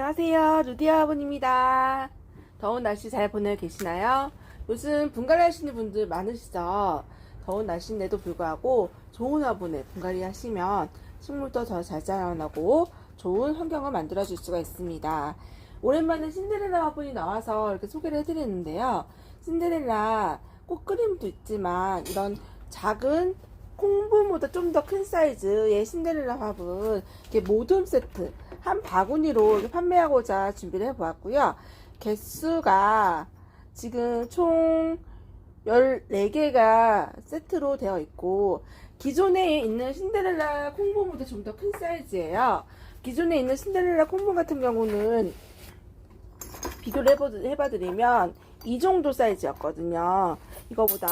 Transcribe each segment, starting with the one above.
안녕하세요. 루디아 아버님입니다. 더운 날씨 잘 보내고 계시나요? 요즘 분갈이 하시는 분들 많으시죠? 더운 날씨인데도 불구하고 좋은 화분에 분갈이 하시면 식물도 더 잘 자라나고 좋은 환경을 만들어 줄 수가 있습니다. 오랜만에 신데렐라 화분이 나와서 이렇게 소개를 해드리는데요. 신데렐라 꽃 그림도 있지만 이런 작은 콩분보다 좀 더 큰 사이즈의 신데렐라 화분 이렇게 모둠 세트 한 바구니로 판매하고자 준비를 해보았고요. 개수가 지금 총 14개가 세트로 되어 있고 기존에 있는 신데렐라 콩분보다 좀 더 큰 사이즈예요. 기존에 있는 신데렐라 콩분 같은 경우는 비교를 해봐드리면 이 정도 사이즈였거든요. 이거보다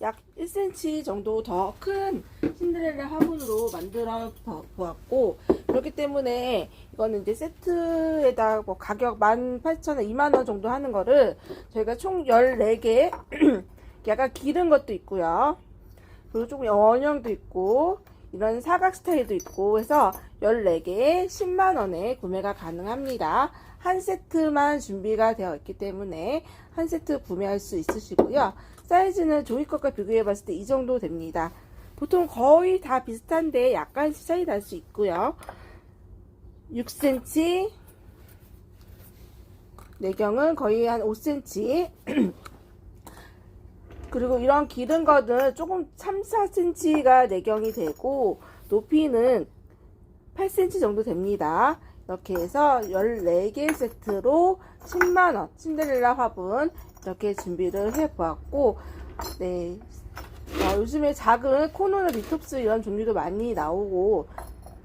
약 1cm 정도 더 큰 신데렐라 화분으로 만들어 보- 보았고 그렇기 때문에 이거는 이제 세트에다 뭐 가격 18,000원, 2만원 정도 하는 거를 저희가 총 14개 약간 기른 것도 있고요. 그리고 조금 원형도 있고 이런 사각 스타일도 있고 해서 14개에 10만원에 구매가 가능합니다. 한 세트만 준비가 되어 있기 때문에 한 세트 구매할 수 있으시고요. 사이즈는 종이컵과 비교해 봤을 때 이 정도 됩니다. 보통 거의 다 비슷한데 약간씩 차이 날 수 있고요. 6cm 내경은 거의 한 5cm 그리고 이런 기른 거는 조금 3, 4cm가 내경이 되고 높이는 8cm 정도 됩니다. 이렇게 해서 14개 세트로 10만원 신데렐라 화분 이렇게 준비를 해보았고 네 어, 요즘에 작은 코너나 리톱스 이런 종류도 많이 나오고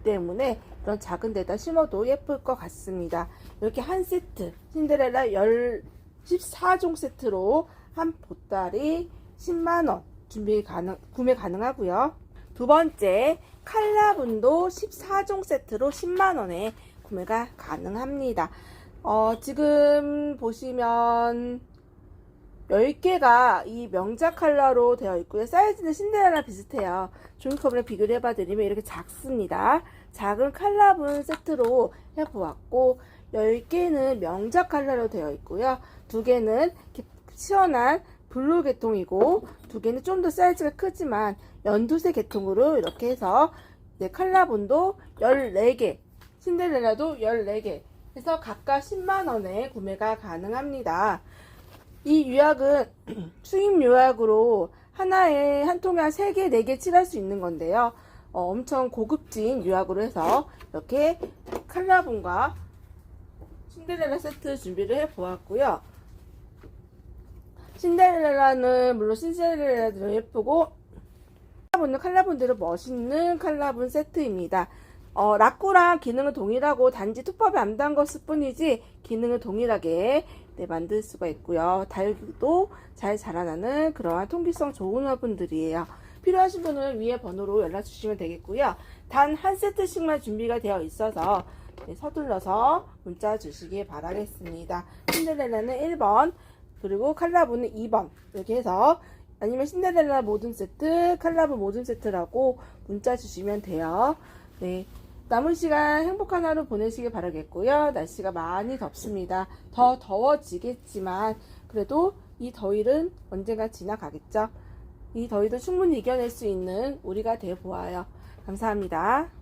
때문에 이런 작은 데다 심어도 예쁠 것 같습니다. 이렇게 한 세트 신데렐라 14종 세트로 한 보따리 10만원 준비 가능, 구매 가능하고요. 두 번째 칼라분도 14종 세트로 10만원에 구매가 가능합니다. 어, 지금 보시면 10개가 이 명작 컬러로 되어 있고요. 사이즈는 신데렐라 비슷해요. 종이컵이랑 비교를 해봐드리면 이렇게 작습니다. 작은 칼라분 세트로 해보았고 10개는 명작 컬러로 되어 있고요. 두 개는 이렇게 시원한 블루 계통이고 두 개는 좀 더 사이즈가 크지만 연두색 계통으로 이렇게 해서 네, 칼라분도 14개 신데렐라도 14개 해서 각각 10만원에 구매가 가능합니다. 이 유약은 수입 유약으로 하나에 한 통에 한 3개, 4개 칠할 수 있는 건데요. 어, 엄청 고급진 유약으로 해서 이렇게 칼라분과 신데렐라 세트 준비를 해 보았고요. 신데렐라는 물론 신데렐라도 예쁘고 칼라분은 칼라분대로 멋있는 칼라분 세트입니다. 어, 라꾸랑 기능은 동일하고 단지 톱밥이 안 담궜을 뿐이지 기능은 동일하게 네, 만들 수가 있고요. 달도 잘 자라나는 그러한 통기성 좋은 화분들이에요. 필요하신 분은 위에 번호로 연락 주시면 되겠고요. 단 한 세트씩만 준비가 되어 있어서 네, 서둘러서 문자 주시기 바라겠습니다. 신데렐라는 1번 그리고 칼라분은 2번 이렇게 해서 아니면 신데렐라 모든 세트, 칼라브 모든 세트라고 문자 주시면 돼요. 네. 남은 시간 행복한 하루 보내시길 바라겠고요. 날씨가 많이 덥습니다. 더 더워지겠지만 그래도 이 더위는 언젠가 지나가겠죠. 이 더위도 충분히 이겨낼 수 있는 우리가 돼 보아요. 감사합니다.